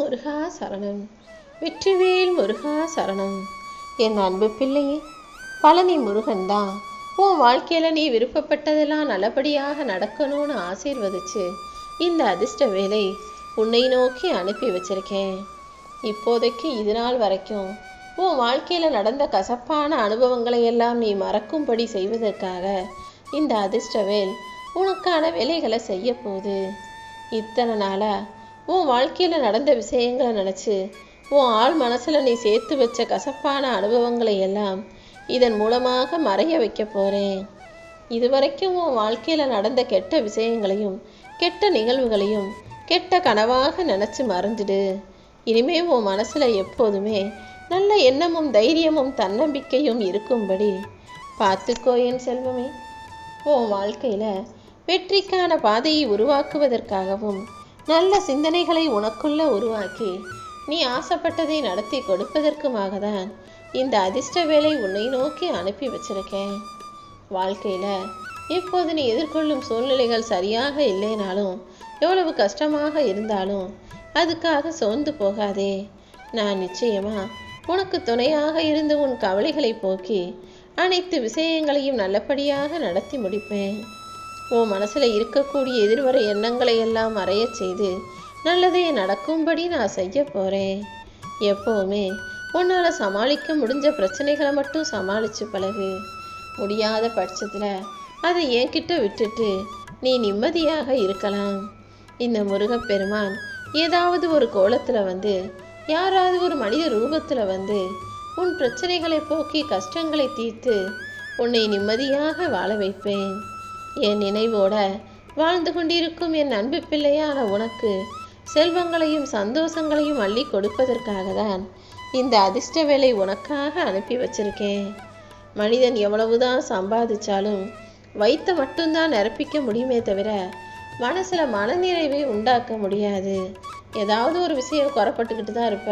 முருகா சரணம். வெற்றிவேல் முருகா சரணம். என் அன்பு பிள்ளையே பழனி முருகன் தான் உன் வாழ்க்கையில் நீ விருப்பப்பட்டதெல்லாம் நல்லபடியாக நடக்கணும்னு ஆசீர்வதிச்சு இந்த அதிர்ஷ்ட வேலை உன்னை நோக்கி அனுப்பி வச்சிருக்கேன். இப்போதைக்கு இது நாள் வரைக்கும் உன் வாழ்க்கையில் நடந்த கசப்பான அனுபவங்களை எல்லாம் நீ மறக்கும்படி செய்வதற்காக இந்த அதிர்ஷ்டவேல் உனக்கான வேலைகளை செய்ய போகுது. இத்தனை நாளாக உன் வாழ்க்கையில் நடந்த விஷயங்களை நினச்சி உன் ஆள் மனசில் நீ சேர்த்து வச்ச கசப்பான அனுபவங்களை எல்லாம் இதன் மூலமாக மறைய வைக்க போகிறேன் இதுவரைக்கும் உன் வாழ்க்கையில் நடந்த கெட்ட விஷயங்களையும் கெட்ட நிகழ்வுகளையும் கெட்ட கனவாக நினச்சி மறந்துடு. இனிமே உன் மனசில் எப்போதுமே நல்ல எண்ணமும் தைரியமும் தன்னம்பிக்கையும் இருக்கும்படி பார்த்துக்கோ என் செல்வமே. உன் வாழ்க்கையில் வெற்றிக்கான பாதையை உருவாக்குவதற்காகவும் நல்ல சிந்தனைகளை உனக்குள்ள உருவாக்கி நீ ஆசைப்பட்டதை நடத்தி கொடுப்பதற்குமாக தான் இந்த அதிர்ஷ்ட வேலை உன்னை நோக்கி அனுப்பி வச்சிருக்கேன். வாழ்க்கையில் இப்போது நீ எதிர்கொள்ளும் சூழ்நிலைகள் சரியாக இல்லைனாலும் எவ்வளவு கஷ்டமாக இருந்தாலும் அதுக்காக சோர்ந்து போகாதே. நான் நிச்சயமா உனக்கு துணையாக இருந்து உன் கவலைகளை போக்கி அனைத்து விஷயங்களையும் நல்லபடியாக நடத்தி முடிப்பேன். உன் மனசில் இருக்கக்கூடிய எதிர்வரை எண்ணங்களை எல்லாம் மறையச் செய்து நல்லதே நடக்கும்படி நான் செய்ய போகிறேன் எப்போவுமே உன்னால் சமாளிக்க முடிஞ்ச பிரச்சனைகளை மட்டும் சமாளித்து பழகு. முடியாத பட்சத்தில் அதை என்கிட்ட விட்டுட்டு நீ நிம்மதியாக இருக்கலாம். இந்த முருகப்பெருமான் ஏதாவது ஒரு கோலத்தில் வந்து யாராவது ஒரு மனித ரூபத்தில் வந்து உன் பிரச்சனைகளை போக்கி கஷ்டங்களை தீர்த்து உன்னை நிம்மதியாக வாழ வைப்பேன். என் நினைவோட வாழ்ந்து கொண்டிருக்கும் என் அன்பு பிள்ளையான உனக்கு செல்வங்களையும் சந்தோஷங்களையும் அள்ளி கொடுப்பதற்காக தான் இந்த அதிர்ஷ்ட வேலை உனக்காக அனுப்பி வச்சிருக்கேன். மனிதன் எவ்வளவுதான் சம்பாதிச்சாலும் வைத்த மட்டும்தான் நிரப்பிக்க முடியுமே தவிர மனசில் மனநிறைவை உண்டாக்க முடியாது. ஏதாவது ஒரு விஷயம் குறப்பட்டுக்கிட்டு தான் இருப்ப.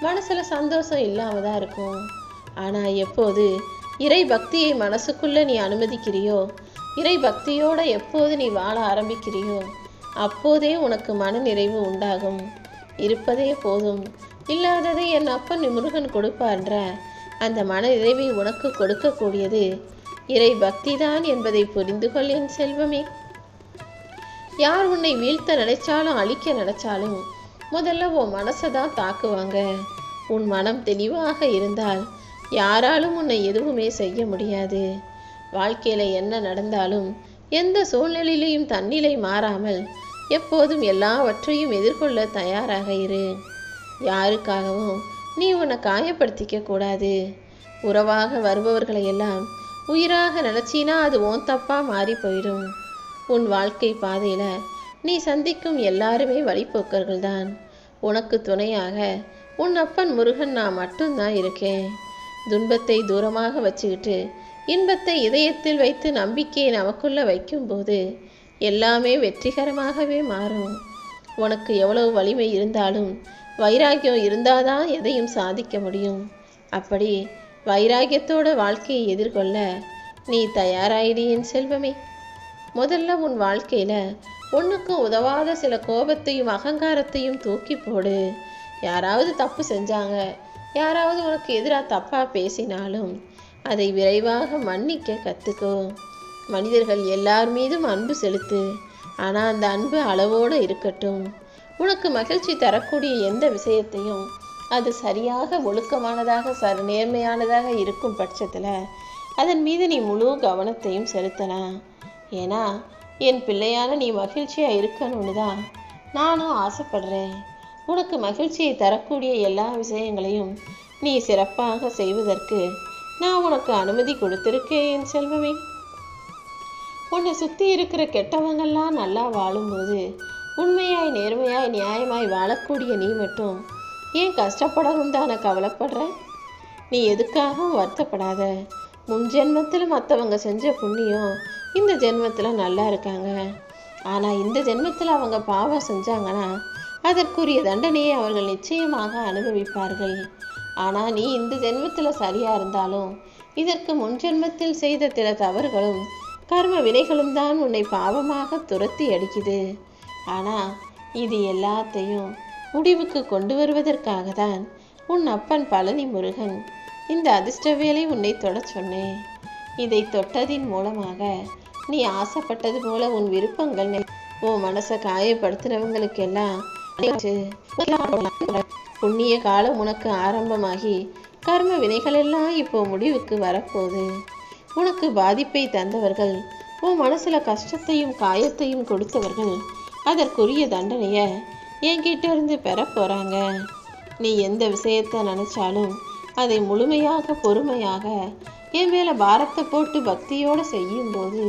மனசில் சந்தோஷம் இல்லாமல் தான் இருக்கும். ஆனால் எப்போது இறை பக்தியை மனசுக்குள்ளே நீ அனுமதிக்கிறியோ இறை பக்தியோடு எப்போது நீ வாழ ஆரம்பிக்கிறியோ அப்போதே உனக்கு மன நிறைவு உண்டாகும். இருப்பதே போதும். இல்லாததை என் அப்பன் முருகன் கொடுப்பான்ற. அந்த மன நிறைவை உனக்கு கொடுக்கக்கூடியது இறை பக்திதான் என்பதை புரிந்து கொள் என் செல்வமே. யார் உன்னை வீழ்த்த நினைச்சாலும் அழிக்க நினைச்சாலும் முதல்ல உன் மனசை தான் தாக்குவாங்க. உன் மனம் தெளிவாக இருந்தால் யாராலும் உன்னை எதுவுமே செய்ய முடியாது. வாழ்க்கையில் என்ன நடந்தாலும் எந்த சூழ்நிலையிலையும் தன்னிலை மாறாமல் எப்போதும் எல்லாவற்றையும் எதிர்கொள்ள தயாராக இரு. யாருக்காகவும் நீ உன்னை காயப்படுத்திக்க கூடாது. உறவாக வருபவர்களை எல்லாம் உயிராக நினச்சினா அது ஓன் தப்பா மாறி போயிடும். உன் வாழ்க்கை பாதையில் நீ சந்திக்கும் எல்லாருமே வழிப்போக்கர்கள் தான். உனக்கு துணையாக உன் அப்பன் முருகன் நான் மட்டும்தான் இருக்கேன். துன்பத்தை தூரமாக வச்சுக்கிட்டு இன்பத்தை இதயத்தில் வைத்து நம்பிக்கையை நமக்குள்ள வைக்கும்போது எல்லாமே வெற்றிகரமாகவே மாறும். உனக்கு எவ்வளவு வலிமை இருந்தாலும் வைராகியம் இருந்தாதான் எதையும் சாதிக்க முடியும். அப்படி வைராகியத்தோட வாழ்க்கையை எதிர்கொள்ள நீ தயாராயிடு என் செல்வமே. முதல்ல உன் வாழ்க்கையில் ஒன்றுக்கும் உதவாத சில கோபத்தையும் அகங்காரத்தையும் தூக்கி போடு. யாராவது தப்பு செஞ்சாங்க யாராவது உனக்கு எதிராக தப்பாக பேசினாலும் அதை விரைவாக மன்னிக்க கற்றுக்கோ மனிதர்கள் எல்லார் மீதும் அன்பு செலுத்து. ஆனால் அந்த அன்பு அளவோடு இருக்கட்டும். உனக்கு மகிழ்ச்சி தரக்கூடிய எந்த விஷயத்தையும் அது சரியாக ஒழுக்கமானதாக ச நேர்மையானதாக இருக்கும் பட்சத்தில் அதன் மீது நீ முழு கவனத்தையும் செலுத்தலாம் ஏன்னா என் பிள்ளையான நீ மகிழ்ச்சியாக இருக்கணும்னு தான் நானும் ஆசைப்படுறேன். உனக்கு மகிழ்ச்சியை தரக்கூடிய எல்லா விஷயங்களையும் நீ சிறப்பாக செய்வதற்கு நான் உனக்கு அனுமதி கொடுத்துருக்கேன் என் செல்வமே. உன்னை சுற்றி இருக்கிற கெட்டவங்கள்லாம் நல்லா வாழும்போது உண்மையாய் நேர்மையாய் நியாயமாய் வாழக்கூடிய நீ மட்டும் ஏன் கஷ்டப்படணும் தானே கவலைப்படுற? நீ எதுக்காகவும் வருத்தப்படாத. முன் ஜென்மத்தில் மற்றவங்க செஞ்ச புண்ணியம் இந்த ஜென்மத்தில் நல்லா இருக்காங்க. ஆனால் இந்த ஜென்மத்தில் அவங்க பாவம் செஞ்சாங்கன்னா அதற்குரிய தண்டனையை அவர்கள் நிச்சயமாக அனுபவிப்பார்கள். ஆனால் நீ இந்த ஜென்மத்தில் சரியாக இருந்தாலும் இதற்கு முன் ஜென்மத்தில் செய்த சில தவறுகளும் கர்ம வினைகளும் தான் உன்னை பாவமாக துரத்தி அடிக்குது. ஆனால் இது எல்லாத்தையும் முடிவுக்கு கொண்டு வருவதற்காக தான் உன் அப்பன் பழனி முருகன் இந்த அதிர்ஷ்ட வேலை உன்னை தொட சொன்னேன். இதை தொட்டதின் மூலமாக நீ ஆசைப்பட்டது போல உன் விருப்பங்கள் உன் மனசை காயப்படுத்தினவங்களுக்கெல்லாம் புண்ணிய காலம் உனக்கு ஆரம்பமாகி கர்ம வினைகள் எல்லாம் இப்போ முடிவுக்கு வரப்போகுது. உனக்கு பாதிப்பை தந்தவர்கள் உன் மனசுல கஷ்டத்தையும் காயத்தையும் கொடுத்தவர்கள் அதற்குரிய தண்டனைய என்கிட்ட இருந்து பெற போறாங்க. நீ எந்த விஷயத்தை நினைச்சாலும் அதை முழுமையாக பொறுமையாக என் மேல பாரத்தை போட்டு பக்தியோட செய்யும் போது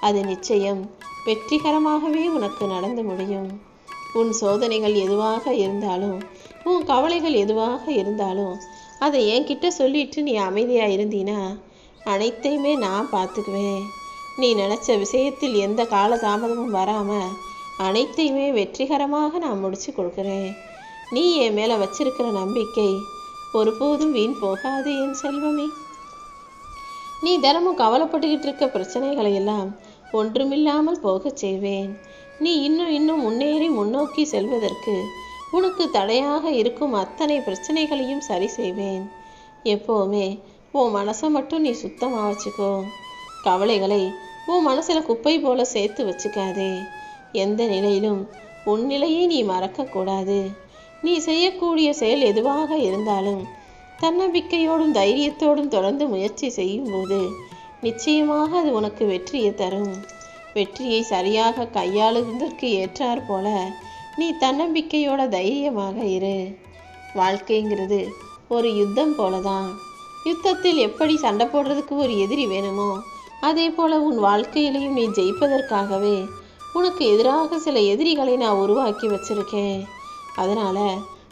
அது நிச்சயம் வெற்றிகரமாகவே உனக்கு நடந்து முடியும். உன் சோதனைகள் எதுவாக இருந்தாலும் உன் கவலைகள் எதுவாக இருந்தாலும் அதை என்கிட்ட சொல்லிட்டு நீ அமைதியாக இருந்தீனா அனைத்தையுமே நான் பார்த்துக்குவேன். நீ நினச்ச விஷயத்தில் எந்த காலதாமதமும் வராமல் அனைத்தையுமே வெற்றிகரமாக நான் முடிச்சு கொடுக்குறேன். நீ என் மேலே வச்சிருக்கிற நம்பிக்கை ஒருபோதும் வீண் போகாது என் செல்வமே. நீ தினமும் கவலைப்பட்டுக்கிட்டு இருக்க பிரச்சனைகளை எல்லாம் ஒன்றுமில்லாமல் போகச் செய்வேன். நீ இன்னும் இன்னும் முன்னேறி முன்னோக்கி செல்வதற்கு உனக்கு தடையாக இருக்கும் அத்தனை பிரச்சனைகளையும் சரி செய்வேன். எப்போவுமே உன் மனசை மட்டும் நீ சுத்தமாக வச்சுக்கோ. கவலைகளை உன் மனசில் குப்பை போல சேர்த்து வச்சுக்காதே. எந்த நிலையிலும் உன் நிலையை நீ மறக்கக்கூடாது. நீ செய்யக்கூடிய செயல் எதுவாக இருந்தாலும் தன்னம்பிக்கையோடும் தைரியத்தோடும் தொடர்ந்து முயற்சி செய்யும்போது நிச்சயமாக அது உனக்கு வெற்றியை தரும். வெற்றியை சரியாக கையாளுவதற்கு ஏற்றாற் போல நீ தன்னம்பிக்கையோட தைரியமாக இரு. வாழ்க்கைங்கிறது ஒரு யுத்தம் போலதான். யுத்தத்தில் எப்படி சண்டை போடுறதுக்கு ஒரு எதிரி வேணுமோ அதே போல உன் வாழ்க்கையிலையும் நீ ஜெயிப்பதற்காகவே உனக்கு எதிராக சில எதிரிகளை நான் உருவாக்கி வச்சிருக்கேன். அதனால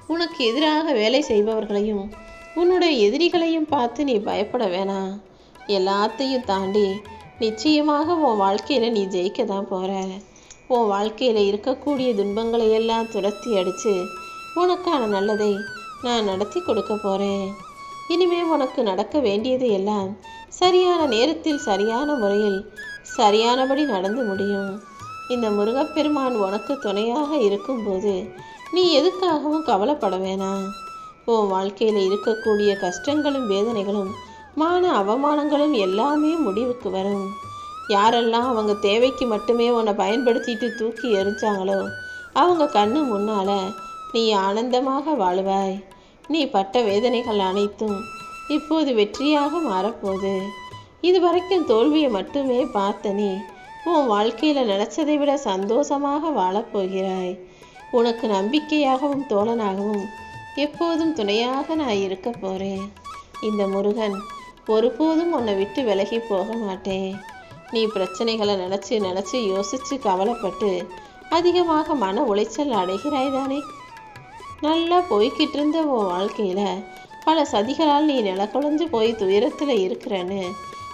உனக்கு எதிராக வேலை செய்பவர்களையும் உன்னுடைய எதிரிகளையும் பார்த்து நீ பயப்பட வேணாம். எல்லாத்தையும் தாண்டி நிச்சயமாக உன் வாழ்க்கையில் நீ ஜெயிக்க தான் போகிற உன் வாழ்க்கையில் இருக்கக்கூடிய துன்பங்களை எல்லாம் துரத்தி அடித்து உனக்கான நல்லதை நான் நடத்தி கொடுக்க போகிறேன் இனிமே உனக்கு நடக்க வேண்டியது எல்லாம் சரியான நேரத்தில் சரியான முறையில் சரியானபடி நடந்து முடியும். இந்த முருகப்பெருமான் உனக்கு துணையாக இருக்கும்போது நீ எதுக்காகவும் கவலைப்பட வேணாம். உன் வாழ்க்கையில் இருக்கக்கூடிய கஷ்டங்களும் வேதனைகளும் மான அவமானங்களும் எல்லாமே முடிவுக்கு வரும். யாரெல்லாம் அவங்க தேவைக்கு மட்டுமே உன்னை பயன்படுத்திட்டு தூக்கி எரிஞ்சாங்களோ அவங்க கண்ணு முன்னால நீ ஆனந்தமாக வாழுவாய். நீ பட்ட வேதனைகள் அனைத்தும் இப்போது வெற்றியாக மாறப்போகுது. இதுவரைக்கும் தோல்வியை மட்டுமே பார்த்த நீ உன் வாழ்க்கையில் நினைச்சதை விட சந்தோஷமாக வாழப்போகிறாய். உனக்கு நம்பிக்கையாகவும் தோழனாகவும் எப்போதும் துணையாக நான் இருக்க போறேன். இந்த முருகன் ஒருபோதும் உன்னை விட்டு விலகி போக மாட்டேன். நீ பிரச்சனைகளை நினச்சி நினச்சி யோசிச்சு கவலைப்பட்டு அதிகமாக மன உளைச்சல் அடைகிறாய் தானே? நல்லா போய்கிட்டு இருந்த உன் வாழ்க்கையில் பல சதிகளால் நீ நிலக்குழஞ்சு போய் துயரத்தில் இருக்கிறன்னு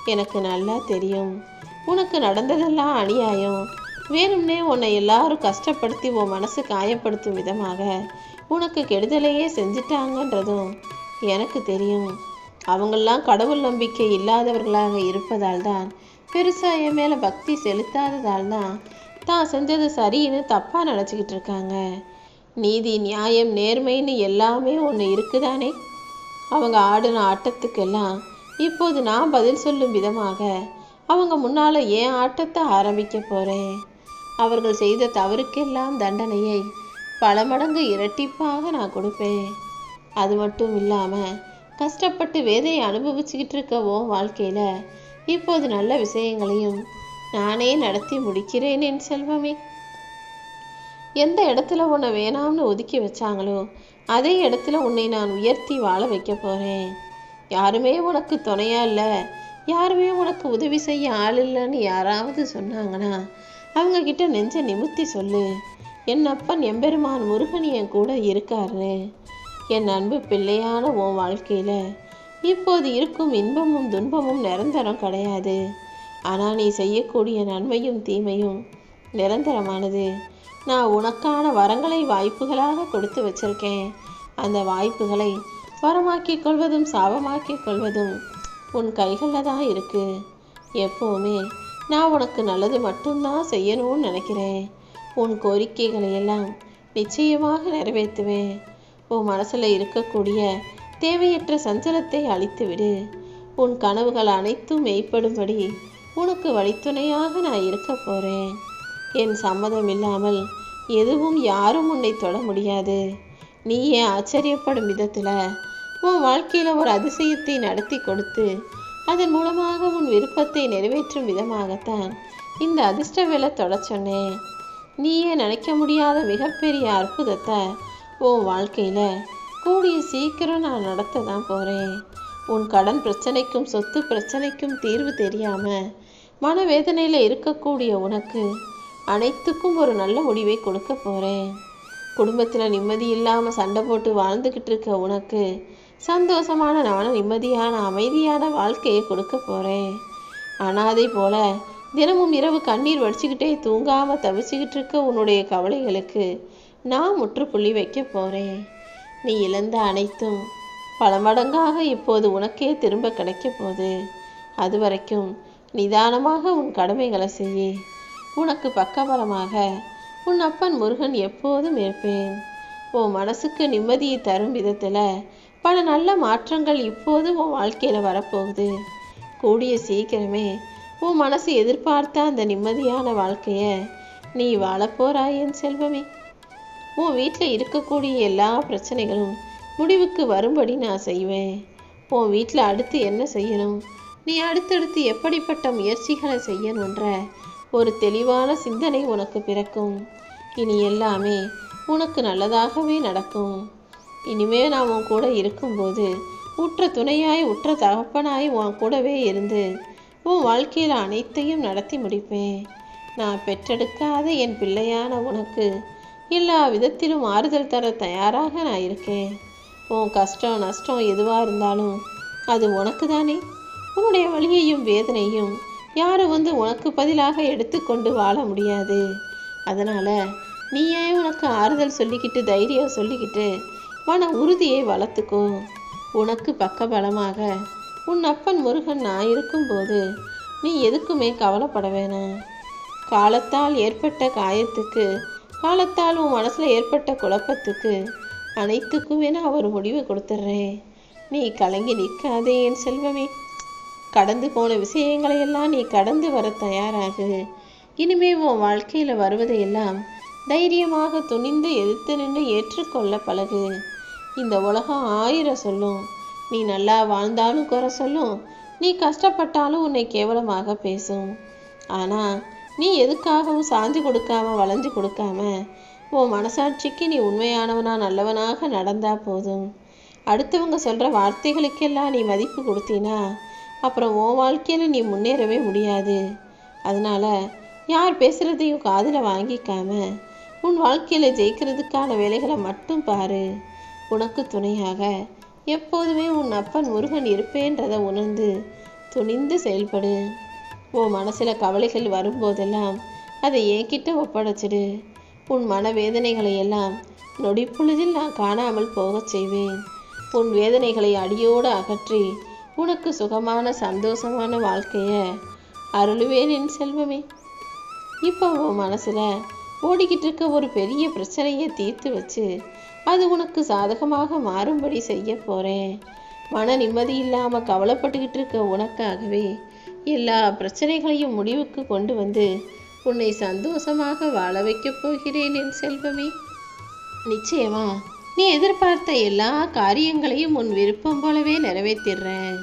எனக்கு நல்லா தெரியும். உனக்கு நடந்ததெல்லாம் அநியாயம். வேணும்னே உன்னை எல்லாரும் கஷ்டப்படுத்தி உன் மனசு காயப்படுத்தும் விதமாக உனக்கு கெடுதலையே செஞ்சிட்டாங்கன்றதும் எனக்கு தெரியும். அவங்கெல்லாம் கடவுள் நம்பிக்கை இல்லாதவர்களாக இருப்பதால் தான் பெருசாக என் மேலே பக்தி செலுத்தாததால் தான் தான் செஞ்சது சரின்னு தப்பாக நினச்சிக்கிட்டு இருக்காங்க. நீதி நியாயம் நேர்மைன்னு எல்லாமே ஒன்று இருக்குதானே? அவங்க ஆடின ஆட்டத்துக்கெல்லாம் இப்போது நான் பதில் சொல்லும் விதமாக அவங்க முன்னால் ஏன் ஆட்டத்தை ஆரம்பிக்க போகிறேன் அவர்கள் செய்த தவறுக்கெல்லாம் தண்டனையை பல மடங்கு இரட்டிப்பாக நான் கொடுப்பேன். அது மட்டும் இல்லாமல் கஷ்டப்பட்டு வேதனை அனுபவிச்சுக்கிட்டு இருக்க உன் வாழ்க்கையில. இப்போது நல்ல விஷயங்களையும் நானே நடத்தி முடிக்கிறேன் என் செல்வமே. எந்த இடத்துல உன்னை வேணாம்னு ஒதுக்கி வச்சாங்களோ அதே இடத்துல உன்னை நான் உயர்த்தி வாழ வைக்க போறேன். யாருமே உனக்கு துணையா இல்லை. யாருமே உனக்கு உதவி செய்ய ஆள் இல்லைன்னு யாராவது சொன்னாங்கன்னா அவங்க கிட்ட நெஞ்ச நிமித்தி சொல்லு. என் அப்பன் எம்பெருமான் முருகன் என் கூட இருக்காரு. என் அன்பு பிள்ளையான உன் வாழ்க்கையில் இப்போது இருக்கும் இன்பமும் துன்பமும் நிரந்தரம் கிடையாது. ஆனால் நீ செய்யக்கூடிய நன்மையும் தீமையும் நிரந்தரமானது. நான் உனக்கான வரங்களை வாய்ப்புகளாக கொடுத்து வச்சிருக்கேன். அந்த வாய்ப்புகளை வரமாக்கிக் கொள்வதும் சாபமாக்கிக் கொள்வதும் உன் கைகளில் தான் இருக்கு. எப்போவுமே நான் உனக்கு நல்லது மட்டும்தான் செய்யணும்னு நினைக்கிறேன். உன் கோரிக்கைகளை எல்லாம் நிச்சயமாக நிறைவேற்றுவேன். உன் மனசில் இருக்கக்கூடிய தேவையற்ற சஞ்சலத்தை அழித்துவிடு. உன் கனவுகள் அனைத்தும் மெய்ப்படும்படி உனக்கு வழித்துணையாக நான் இருக்க போகிறேன் என் சம்மதம் இல்லாமல் எதுவும் யாரும் உன்னை தொட முடியாது. நீயே ஆச்சரியப்படும் விதத்தில் உன் வாழ்க்கையில் ஒரு அதிசயத்தை நடத்தி கொடுத்து அதன் மூலமாக உன் விருப்பத்தை நிறைவேற்றும் விதமாகத்தான் இந்த அதிர்ஷ்ட வேலை தொட சொன்னேன். நீயே நினைக்க முடியாத மிகப்பெரிய அற்புதத்தை உன் வாழ்க்கையில் கூடிய சீக்கிரம் நான் நடத்த தான் போகிறேன் உன் கடன் பிரச்சனைக்கும் சொத்து பிரச்சனைக்கும் தீர்வு தெரியாமல் மனவேதனையில் இருக்கக்கூடிய உனக்கு அனைத்துக்கும் ஒரு நல்ல முடிவை கொடுக்க போகிறேன் குடும்பத்தில் நிம்மதி இல்லாமல் சண்டை போட்டு வாழ்ந்துக்கிட்டு இருக்க உனக்கு சந்தோஷமான நான நிம்மதியான அமைதியான வாழ்க்கையை கொடுக்க போகிறேன் அனாதை போல தினமும் இரவு கண்ணீர் வடிச்சுக்கிட்டே தூங்காமல் தவிச்சுக்கிட்டு இருக்க உன்னுடைய கவலைகளுக்கு நான் முற்றுப்புள்ளி வைக்க போகிறேன் நீ இழந்த அனைத்தும் பல மடங்காக இப்போது உனக்கே திரும்ப கிடைக்க போகுது. அது வரைக்கும் நிதானமாக உன் கடமைகளை செய்ய. உனக்கு பக்கபலமாக உன் அப்பன் முருகன் எப்போதும் இருப்பேன். உன் மனசுக்கு நிம்மதியை தரும் விதத்தில் பல நல்ல மாற்றங்கள் இப்போது உன் வாழ்க்கையில் வரப்போகுது. கூடிய சீக்கிரமே உன் மனசு எதிர்பார்த்த அந்த நிம்மதியான வாழ்க்கையை நீ வாழப்போறாய் என் செல்வமே. உன் வீட்டில் இருக்கக்கூடிய எல்லா பிரச்சனைகளும் முடிவுக்கு வரும்படி நான் செய்வேன். உன் வீட்டில் அடுத்து என்ன செய்யணும்? நீ அடுத்தடுத்து எப்படிப்பட்ட முயற்சிகளை செய்யணுன்ற ஒரு தெளிவான சிந்தனை உனக்கு பிறக்கும். இனி எல்லாமே உனக்கு நல்லதாகவே நடக்கும். இனிமே நான் உன் கூட இருக்கும்போது உற்ற துணையாய் உற்ற தகப்பனாய் உன் கூடவே இருந்து உன் வாழ்க்கையில் அனைத்தையும் நடத்தி முடிப்பேன். நான் பெற்றெடுக்காத என் பிள்ளையான உனக்கு எல்லா விதத்திலும் ஆறுதல் தர தயாராக நான் இருக்கேன். உன் கஷ்டம் நஷ்டம் எதுவாக இருந்தாலும் அது உனக்கு தானே உன்னுடைய வழியையும் வேதனையும் யாரும் வந்து உனக்கு பதிலாக எடுத்துக்கொண்டு வாழ முடியாது. அதனால் நீயே உனக்கு ஆறுதல் சொல்லிக்கிட்டு தைரியம் சொல்லிக்கிட்டு மன உறுதியை வளர்த்துக்கோ உனக்கு பக்க பலமாக உன் அப்பன் முருகன் நான் இருக்கும்போது நீ எதுக்குமே கவலைப்பட வேணாம். காலத்தால் ஏற்பட்ட காயத்துக்கு காலத்தால் உன் மனசில் ஏற்பட்ட குழப்பத்துக்கு அனைத்துக்குமே அவர் ஒரு முடிவு கொடுத்துட்றேன். நீ கலங்கி நிற்காதே என் செல்வமே. கடந்து போன விஷயங்களை எல்லாம் நீ கடந்து வர தயாராகு. இனிமே உன் வாழ்க்கையில் வருவதையெல்லாம் தைரியமாக துணிந்து எதிர்த்து நின்று ஏற்றுக்கொள்ள பழகு. இந்த உலகம் ஆயிரம் சொல்லும். நீ நல்லா வாழ்ந்தாலும் குறை சொல்லும். நீ கஷ்டப்பட்டாலும் உன்னை கேவலமாக பேசும். ஆனால் நீ எதுக்காகவும் சாஞ்சு கொடுக்காம வளைஞ்சு கொடுக்காம உன் மனசாட்சிக்கு நீ உண்மையானவனா நல்லவனாக நடந்தா போதும். அடுத்தவங்க சொல்கிற வார்த்தைகளுக்கெல்லாம் நீ மதிப்பு கொடுத்தீனா அப்புறம் உன் வாழ்க்கையில் நீ முன்னேறவே முடியாது. அதனால் யார் பேசுகிறதையும் காதில் வாங்கிக்காம உன் வாழ்க்கையில் ஜெயிக்கிறதுக்கான வேலைகளை மட்டும் பாரு. உனக்கு துணையாக எப்போதுமே உன் அப்பன் முருகன் இருப்பேன்றதை உணர்ந்து துணிந்து செயல்படு. உன் மனசில் கவலைகள் வரும்போதெல்லாம் அதை என்கிட்ட ஒப்படைச்சிடு. உன் மனவேதனைகளை எல்லாம் நொடிப்பொழுதில் நான் காணாமல் போகச் செய்வேன். உன் வேதனைகளை அடியோடு அகற்றி உனக்கு சுகமான சந்தோஷமான வாழ்க்கையை அருளுவேன் என் செல்வமே. இப்போ உன் மனசில் ஓடிக்கிட்டு இருக்க ஒரு பெரிய பிரச்சனையை தீர்த்து வச்சு அது உனக்கு சாதகமாக மாறும்படி செய்ய போகிறேன் மன நிம்மதி இல்லாமல் கவலைப்பட்டுக்கிட்டு இருக்க உனக்காகவே எல்லா பிரச்சனைகளையும் முடிவுக்கு கொண்டு வந்து உன்னை சந்தோஷமாக வாழ வைக்கப் போகிறேன் என் செல்வமே. நிச்சயமா நீ எதிர்பார்த்த எல்லா காரியங்களையும் உன் விருப்பம் போலவே நிறைவேற்றிடுறேன்.